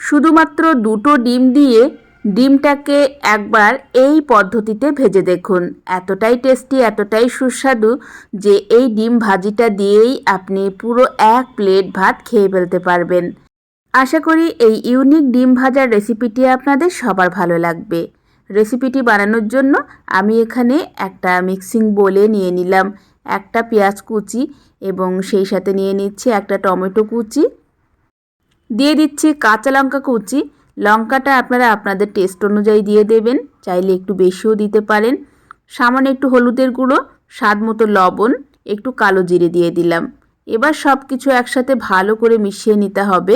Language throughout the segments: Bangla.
শুধুমাত্র দুটো ডিম দিয়ে ডিমটাকে একবার এই পদ্ধতিতে ভেজে দেখুন। এতটাই টেস্টি, এতটাই সুস্বাদু যে এই ডিম ভাজিটা দিয়েই আপনি পুরো এক প্লেট ভাত খেয়ে ফেলতে পারবেন। আশা করি এই ইউনিক ডিম ভাজার রেসিপিটি আপনাদের সবার ভালো লাগবে। রেসিপিটি বানানোর জন্য আমি এখানে একটা মিক্সিং বোলে নিয়ে নিলাম। একটা পেঁয়াজ কুচি এবং সেই সাথে নিয়ে নিচ্ছি একটা টমেটো কুচি। দিয়ে দিচ্ছি কাঁচা লঙ্কা কুচি। লঙ্কাটা আপনারা আপনাদের টেস্ট অনুযায়ী দিয়ে দেবেন। চাইলে একটু বেশিও দিতে পারেন। সামান্য একটু হলুদের গুঁড়ো, স্বাদ মতো লবণ, একটু কালো জিরে দিয়ে দিলাম। এবার সব কিছু একসাথে ভালো করে মিশিয়ে নিতে হবে।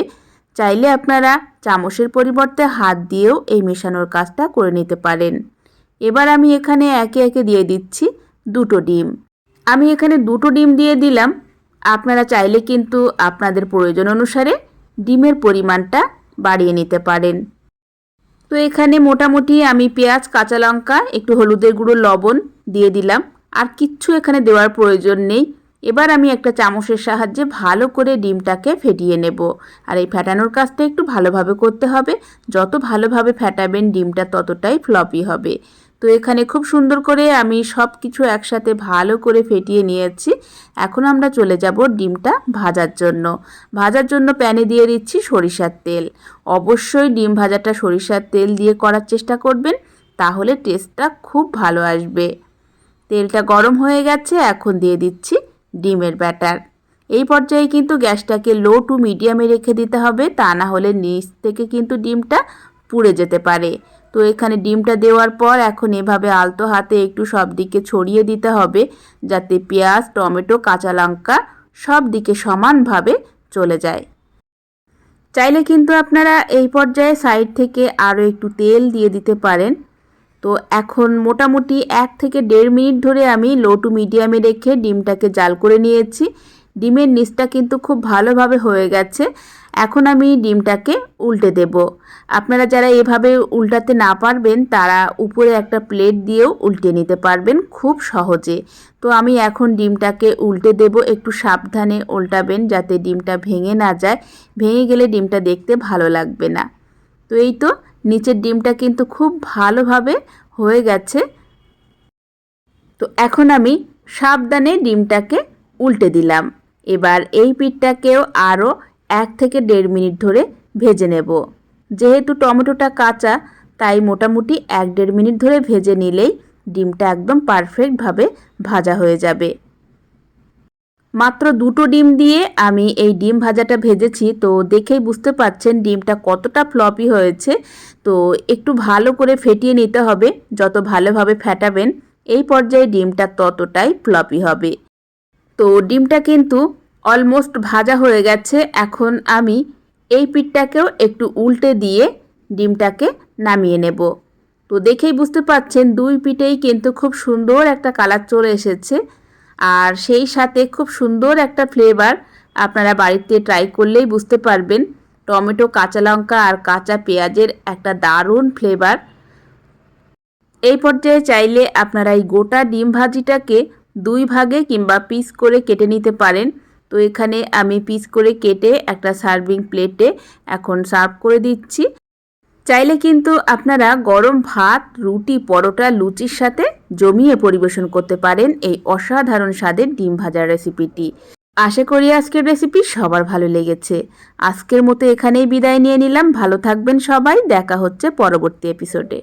চাইলে আপনারা চামচের পরিবর্তে হাত দিয়েও এই মেশানোর কাজটা করে নিতে পারেন। এবার আমি এখানে একে একে দিয়ে দিচ্ছি দুটো ডিম। আমি এখানে দুটো ডিম দিয়ে দিলাম। আপনারা চাইলে কিন্তু আপনাদের প্রয়োজন অনুসারে ডিমের পরিমাণটা বাড়িয়ে নিতে পারেন। তো এখানে মোটামুটি আমি পেঁয়াজ, কাঁচা লঙ্কা, একটু হলুদের গুঁড়ো, লবণ দিয়ে দিলাম। আর কিচ্ছু এখানে দেওয়ার প্রয়োজন নেই। এবার আমি একটা চামচের সাহায্যে ভালো করে ডিমটাকে ফেটিয়ে নেব। আর এই ফেটানোর কাজটা একটু ভালোভাবে করতে হবে। যত ভালোভাবে ফেটাবেন, ডিমটা ততটাই ফ্লপি হবে। তো এখানে খুব সুন্দর করে আমি সব কিছু একসাথে ভালো করে ফেটিয়ে নিয়েছি। এখন আমরা চলে যাব ডিমটা ভাজার জন্য। ভাজার জন্য প্যানে দিয়ে দিচ্ছি সরিষার তেল। অবশ্যই ডিম ভাজাটা সরিষার তেল দিয়ে করার চেষ্টা করবেন, তাহলে টেস্টটা খুব ভালো আসবে। তেলটা গরম হয়ে গেছে, এখন দিয়ে দিচ্ছি ডিমের ব্যাটার। এই পর্যায়ে কিন্তু গ্যাসটাকে লো টু মিডিয়ামে রেখে দিতে হবে, তা না হলে নিচ থেকে কিন্তু ডিমটা পুড়ে যেতে পারে। তো এখানে ডিমটা দেওয়ার পর এখন এভাবে আলতো হাতে একটু সব দিকে ছড়িয়ে দিতে হবে, যাতে পেঁয়াজ, টমেটো, কাঁচা লঙ্কা সব দিকে সমানভাবে চলে যায়। চাইলে কিন্তু আপনারা এই পর্যায়ে সাইড থেকে আরও একটু তেল দিয়ে দিতে পারেন। তো এখন মোটামুটি এক থেকে দেড় মিনিট ধরে আমি লো টু মিডিয়ামে রেখে ডিমটাকে জাল করে নিয়েছি। ডিমের নিচটা কিন্তু খুব ভালোভাবে হয়ে গেছে। এখন আমি ডিমটাকে উল্টে দেব। আপনারা যারা এভাবে উল্টাতে না পারবেন, তারা উপরে একটা প্লেট দিয়েও উল্টে নিতে পারবেন খুব সহজে। তো আমি এখন ডিমটাকে উল্টে দেব। একটু সাবধানে উল্টাবেন যাতে ডিমটা ভেঙে না যায়। ভেঙে গেলে ডিমটা দেখতে ভালো লাগবে না। তো এই তো নিচের ডিমটা কিন্তু খুব ভালোভাবে হয়ে গেছে। তো এখন আমি সাবধানে ডিমটাকে উল্টে দিলাম। এবার এই পিঠটাকেও আরও এক থেকে দেড় মিনিট ধরে ভেজে নেব। যেহেতু টমেটোটা কাঁচা, তাই মোটামুটি এক দেড় মিনিট ধরে ভেজে নিলেই ডিমটা একদম পারফেক্টভাবে ভাজা হয়ে যাবে। মাত্র দুটো ডিম দিয়ে আমি এই ডিম ভাজাটা ভেজেছি, তো দেখেই বুঝতে পারছেন ডিমটা কতটা ফ্লপি হয়েছে। তো একটু ভালো করে ফেটিয়ে নিতে হবে, যত ভালোভাবে ফেটাবেন, এই পর্যায়ে ডিমটা ততটাই ফ্লপি হবে। তো ডিমটা কিন্তু অলমোস্ট ভাজা হয়ে গেছে। এখন আমি এই পিঠটাকেও একটু উল্টে দিয়ে ডিমটাকে নামিয়ে নেব। তো দেখেই বুঝতে পাচ্ছেন, দুই পিঠেই কিন্তু খুব সুন্দর একটা কালার চলে এসেছে। আর সেই সাথে খুব সুন্দর একটা ফ্লেভার আপনারা বাড়িতে ট্রাই করলেই বুঝতে পারবেন। টমেটো, কাঁচা লঙ্কা আর কাঁচা পেঁয়াজের একটা দারুণ ফ্লেভার এই পর্যায়ে চাইলে আপনারা এই গোটা ডিম ভাজিটাকে দুই ভাগে কিংবা পিস করে কেটে নিতে পারেন। তো এখানে আমি পিস করে কেটে একটা সার্ভিং প্লেটে এখন সার্ভ করে দিচ্ছি। চাইলে কিন্তু আপনারা গরম ভাত, রুটি, পরোটা, লুচির সাথে জমিয়ে পরিবেশন করতে পারেন এই অসাধারণ স্বাদের ডিম ভাজার রেসিপিটি আশা করি আজকের রেসিপি সবার ভালো লেগেছে। আজকের মতো এখানেই বিদায় নিয়ে নিলাম। ভালো থাকবেন সবাই। দেখা হচ্ছে পরবর্তী এপিসোডে